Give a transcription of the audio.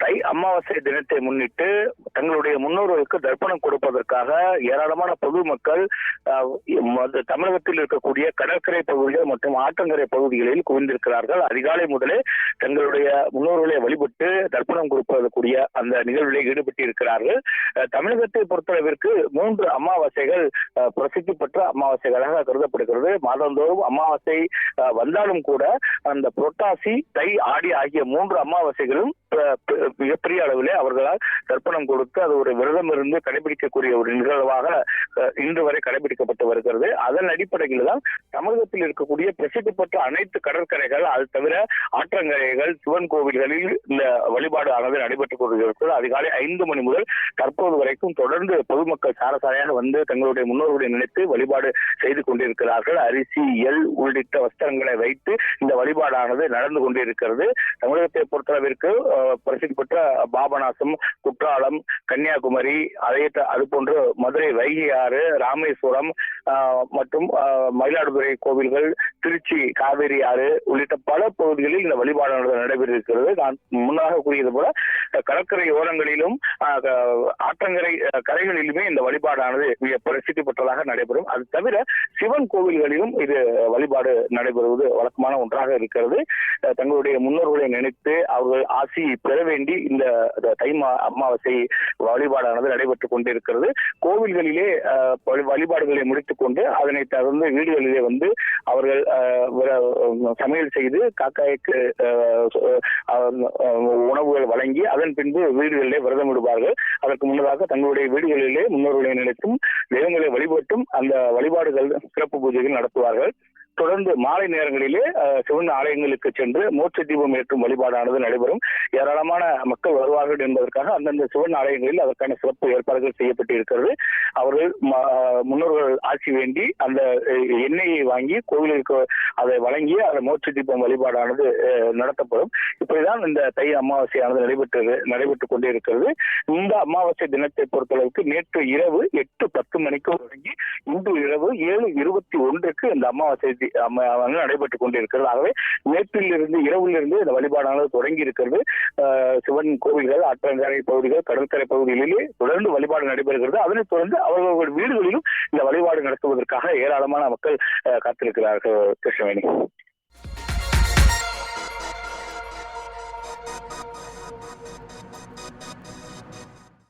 தை அமாவாசை தினத்தை முன்னிட்டு தங்களுடைய முன்னோர்களுக்கு தர்ப்பணம் கொடுப்பதற்காக ஏராளமான பொதுமக்கள் தமிழகத்தில் இருக்கக்கூடிய கடற்கரை பகுதிகள் மற்றும் ஆற்றங்கரை பகுதிகளில் குவிந்திருக்கிறார்கள். அதிகாலை முதலே தங்களுடைய முன்னோர்களை வழிபட்டு தர்ப்பணம் கொடுப்பதற்குரிய அந்த நிகழ்வில் ஈடுபட்டு இருக்கிறார்கள் தமிழகத்தை பொறுத்தளவிற்கு மூன்று அமாவாசைகள் பிரசித்தி பெற்ற அமாவாசைகளாக கருதப்படுகிறது. மாதந்தோறும் அமாவாசை வந்தாலும் கூட அந்த புரட்டாசி தை ஆடி ஆகிய மூன்று அமாவாசைகளும் மிகப்பெரிய அளவிலே அவர்களால் தர்ப்பணம் கொடுத்து அது ஒரு விரதம் இருந்து கடைபிடிக்கக்கூடிய ஒரு நிகழ்வாக இன்று வரை கடைபிடிக்கப்பட்டு வருகிறது. அதன் அடிப்படையில் தான் தமிழகத்தில் இருக்கக்கூடிய பிரசித்தி பெற்ற அனைத்து கடற்கரைகள் அது தவிர ஆற்றங்கரைகள் சிவன் கோவில்களில் இந்த வழிபாடு ஆனது நடைபெற்றுக் கொண்டிருக்கிறது. அதிகாலை ஐந்து மணி முதல் தற்போது வரைக்கும் தொடர்ந்து பொதுமக்கள் சாரசாரையாக வந்து தங்களுடைய முன்னோர்களை நினைத்து வழிபாடு செய்து கொண்டிருக்கிறார்கள். அரிசி எல் உள்ளிட்ட வஸ்திரங்களை வைத்து இந்த வழிபாடானது நடந்து கொண்டிருக்கிறது. தமிழகத்தை பொறுத்தளவிற்கு பிரசித்தி பெற்ற பாபநாசம் குற்றாலம் கன்னியாகுமரி அதே அது போன்று மதுரை வைகை ஆறு ராமேஸ்வரம் மற்றும் மயிலாடுதுறை கோவில்கள் திருச்சி காவேரி ஆறு உள்ளிட்ட பல பகுதிகளில் இந்த வழிபாடானது நடைபெற்றிருக்கிறது. நான் முன்னாக கூறியது போல கடற்கரை ஓரங்களிலும் ஆற்றங்கரை கரைகளிலுமே இந்த வழிபாடானது மிக பிரசித்தி பெற்றதாக நடைபெறும். அது தவிர சிவன் கோவில்களிலும் இது வழிபாடு நடைபெறுவது வழக்கமான ஒன்றாக இருக்கிறது. தங்களுடைய முன்னோர்களை நினைத்து அவர்கள் ஆசி பெற வேண்டி இந்த தை அமாவாசை வழிபாடானது நடைபெற்றுக் கொண்டிருக்கிறது. கோவில்களிலே வழிபாடுகளை முடித்துக் கொண்டு அதனை தொடர்ந்து வீடுகளிலே வந்து அவர்கள் சமையல் செய்து காக்காய்க்கு உணவுகள் வழங்கி அதன் பின்பு வீடுகளிலே விரதம் விடுவார்கள் அதற்கு முன்னதாக தங்களுடைய வீடுகளிலே முன்னோர்களை நினைத்தும் தெய்வங்களை வழிபட்டும் அந்த வழிபாடுகள் சிறப்பு பூஜைகள் நடத்துவார்கள். தொடர்ந்து மாலை நேரங்களிலே சிவன் ஆலயங்களுக்கு சென்று மோட்ச தீபம் ஏற்றும் வழிபாடானது நடைபெறும். ஏராளமான மக்கள் வருவார்கள் என்பதற்காக அந்தந்த சிவன் ஆலயங்களில் அதற்கான சிறப்பு ஏற்பாடுகள் செய்யப்பட்டு இருக்கிறது அவர்கள் ம- முன்னோர்கள் ஆட்சி வேண்டி அந்த எண்ணெயை வாங்கி கோவிலுக்கு அதை வழங்கி அந்த மோட்ச தீபம் வழிபாடானது நடத்தப்படும். இப்படிதான் இந்த தை அமாவாசையானது நடைபெற்றது நடைபெற்றுக் கொண்டே இருக்கிறது இந்த அமாவாசை தினத்தை பொறுத்தளவுக்கு நேற்று இரவு எட்டு பத்து மணிக்கு தொடங்கி இன்று இரவு ஏழு இருபத்தி ஒன்றுக்கு இந்த அமாவாசை தி- அம- நடைபெற்றுக் கொண்டிருக்கிறது. ஆகவே நேற்றிலிருந்து இரவிலிருந்து இந்த வழிபாடானது தொடங்கி இருக்கிறது. சிவன் கோவில்கள் ஆற்றங்கரை பகுதிகள் கடற்கரை பகுதிகளிலே தொடர்ந்து வழிபாடு நடைபெறுகிறது. அதனைத் தொடர்ந்து அவர்களுடைய வீடுகளிலும் இந்த வழிபாடு நடத்துவதற்காக ஏராளமான மக்கள் அஹ், காத்திருக்கிறார்கள் கிருஷ்ணவேணி.